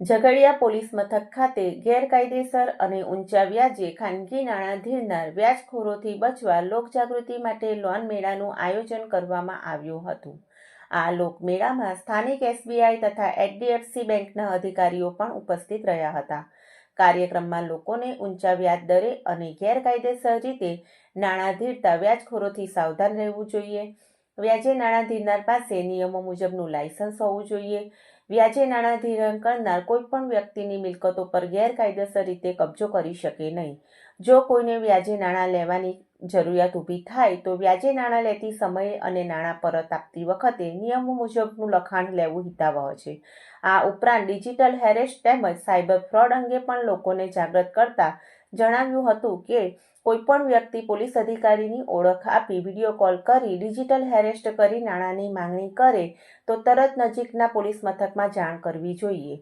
Jhagadia police મથક ખાતે ગેરકાયદેસર અને ઊંચા વ્યાજે ખાનગી નાણાં ધીરનાર વ્યાજખોરોથી બચવા લોકજાગૃતિ માટે લોન મેળાનું આયોજન કરવામાં આવ્યું હતું. આ લોકમેળામાં સ્થાનિક એસબીઆઈ તથા એચડીએફસી બેંકના અધિકારીઓ પણ ઉપસ્થિત રહ્યા હતા. કાર્યક્રમમાં લોકોને ઊંચા વ્યાજ દરે અને ગેરકાયદેસર રીતે નાણાં ધીરતા વ્યાજખોરોથી સાવધાન રહેવું જોઈએ. વ્યાજે નાણાં ધીરનાર પાસે નિયમો મુજબનું લાયસન્સ હોવું જોઈએ. વ્યાજે નાણાં કરનાર કોઈ પણ વ્યક્તિની મિલકતો પર ગેરકાયદેસર રીતે કબજો કરી શકે નહીં. જો કોઈને વ્યાજે નાણાં લેવાની જરૂરિયાત ઊભી થાય, તો વ્યાજે નાણાં લેતી સમયે અને નાણાં પરત આપતી વખતે નિયમો મુજબનું લખાણ લેવું હિતાવહ છે. આ ઉપરાંત ડિજિટલ હેરેસ તેમજ સાયબર ફ્રોડ અંગે પણ લોકોને જાગૃત કરતા જણાવ્યું હતું કે કોઈપણ વ્યક્તિ પોલીસ અધિકારીની ઓળખ આપી વીડિયો કોલ કરી ડિજિટલ હેરેસ્ટ કરી નાણાંની માંગણી કરે તો તરત નજીકના પોલીસ મથકમાં જાણ કરવી જોઈએ.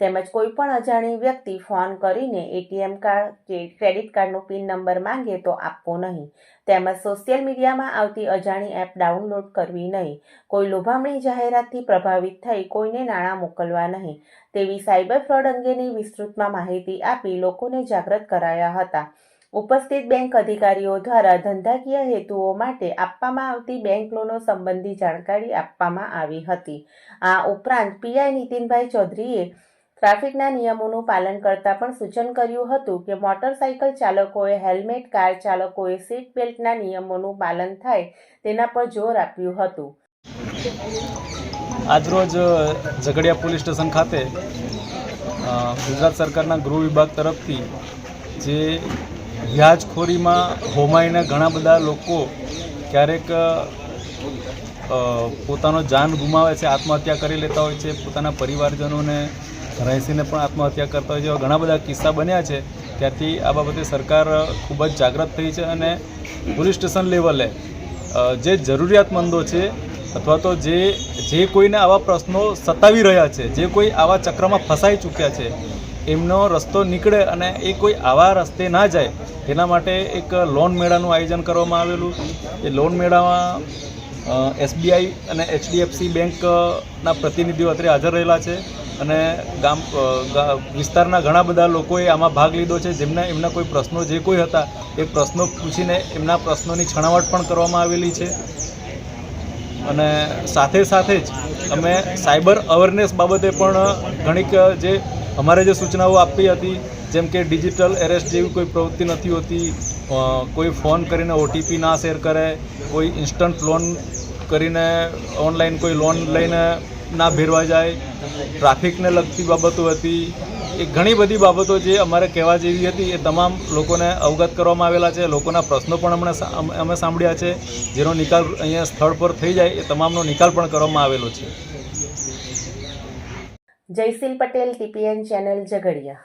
તેમજ કોઈપણ અજાણી વ્યક્તિ ફોન કરીને એટીએમ કાર્ડ કે ક્રેડિટ કાર્ડનો પિન નંબર માંગે તો આપવો નહીં. તેમજ સોશિયલ મીડિયામાં આવતી અજાણી એપ ડાઉનલોડ કરવી નહીં. કોઈ લોભામણી જાહેરાતથી પ્રભાવિત થઈ કોઈને નાણાં મોકલવા નહીં. તેવી સાયબર ફ્રોડ અંગેની વિસ્તૃતમાં માહિતી આપી લોકોને જાગૃત કરાયા હતા. ઉપસ્થિત બેંક અધિકારીઓ દ્વારા ધંધાકીય હેતુઓ માટે આપવામાં આવતી બેંક લોનો સંબંધી જાણકારી આપવામાં આવી હતી. આ ઉપરાંત પીઆઈ નીતિનભાઈ ચૌધરીએ ટ્રાફિકના નિયમોનું પાલન કરતા પણ સૂચન કર્યું હતું કે મોટરસાયકલ ચાલકોએ હેલ્મેટ, કાર ચાલકોએ સીટ બેલ્ટના નિયમોનું પાલન થાય તેના પર જોર આપ્યું હતું. આજરોજ ઝઘડિયા પોલીસ સ્ટેશન ખાતે ગુજરાત સરકારના ગૃહ વિભાગ તરફથી જે વ્યાજખોરીમાં હોમાઈને ઘણા બધા લોકો ક્યારેક પોતાનો જાન ગુમાવે છે, આત્મહત્યા કરી લેતા હોય છે, પોતાના પરિવારજનોને રહેસીને પણ આત્મહત્યા કરતા હોય જેવા ઘણા બધા કિસ્સા બન્યા છે. ત્યારથી આ બાબતે સરકાર ખૂબ જ જાગૃત થઈ છે અને પોલીસ સ્ટેશન લેવલે જે જરૂરિયાતમંદો છે અથવા તો જે જે કોઈને આવા પ્રશ્નો સતાવી રહ્યા છે, જે કોઈ આવા ચક્રમાં ફસાઈ ચૂક્યા છે, એમનો રસ્તો નીકળે અને એ કોઈ આવા રસ્તે ના જાય, તેના માટે એક લોન મેળાનું આયોજન કરવામાં આવેલું. એ લોન મેળામાં એસબીઆઈ અને એચડીએફસી બેંકના પ્રતિનિધિઓ અત્રે હાજર રહેલા છે. અને ગામ વિસ્તારના ઘણા બધા લોકોએ આમાં ભાગ લીધો છે. જેમને, એમના કોઈ પ્રશ્નો જે કોઈ હતા, એ પ્રશ્નો પૂછીને એમના પ્રશ્નોની છણાવટ પણ કરવામાં આવેલી છે. અને સાથે સાથે જ અમે સાયબર અવેરનેસ બાબતે પણ ઘણીક, જે અમારે જે સૂચનાઓ આપી હતી, જેમ કે ડિજિટલ એરેસ્ટ જેવી કોઈ પ્રવૃત્તિ નથી હોતી કોઈ ફોન કરીને ઓટીપી ના શેર કરે, કોઈ ઇન્સ્ટન્ટ લોન કરીને ઓનલાઈન કોઈ લોન લઈને ના ભેરવા જાય. ટ્રાફિકને લગતી બાબતો હતી. એ ઘણી બધી બાબતો જે અમારે કહેવા જેવી હતી, એ તમામ લોકોને અવગત કરવામાં આવેલા છે. લોકોના પ્રશ્નો પણ અમને અમે- સાંભળ્યા છે. જેનો નિકાલ અહીંયા સ્થળ પર થઈ જાય, એ તમામનો નિકાલ પણ કરવામાં આવેલો છે. Jayshil Patel, TPN channel Jhagadia.